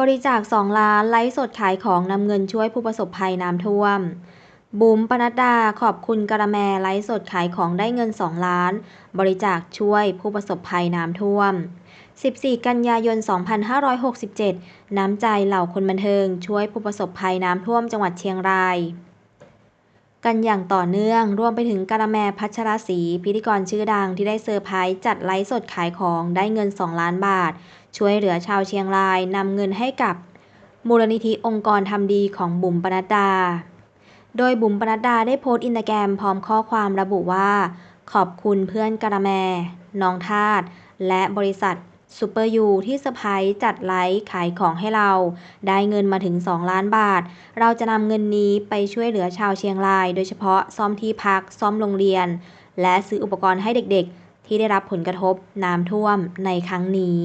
บริจาค 2 ล้าน ไลฟ์สดขายของนำเงินช่วยผู้ประสบภัยน้ำท่วม บุ๋มปนัดดาขอบคุณกระแมไลฟ์สดขายของได้เงิน 2 ล้าน บริจาคช่วยผู้ประสบภัยน้ำท่วม 14 กันยายน 2567 น้ำใจเหล่าคนบันเทิงช่วยผู้ประสบภัยน้ำท่วมจังหวัดเชียงราย กันอย่างต่อเนื่อง รวมไปถึงกะละแมพัชรศรีพิธีกรชื่อดังที่ได้เซอร์ไพรส์จัดไลฟ์สดขายของได้เงิน 2 ล้านบาท ช่วยเหลือชาวเชียงรายนำเงินให้กับมูลนิธิองค์กรทำดีของบุ๋มปนัดดา โดยบุ๋มปนัดดาได้โพสต์อินสตาแกรมพร้อมข้อความระบุว่า ขอบคุณเพื่อนกะละแม น้องทาตและบริษัท ซูเปอร์ยูที่เซอร์ไพายจัดไลฟ์ขายของให้เรา ได้เงินมาถึง 2 ล้านบาท เราจะนำเงินนี้ไปช่วยเหลือชาวเชียงราย โดยเฉพาะซ่อมที่พักซ่อมโรงเรียน และซื้ออุปกรณ์ให้เด็กๆ ที่ได้รับผลกระทบน้ำท่วมในครั้งนี้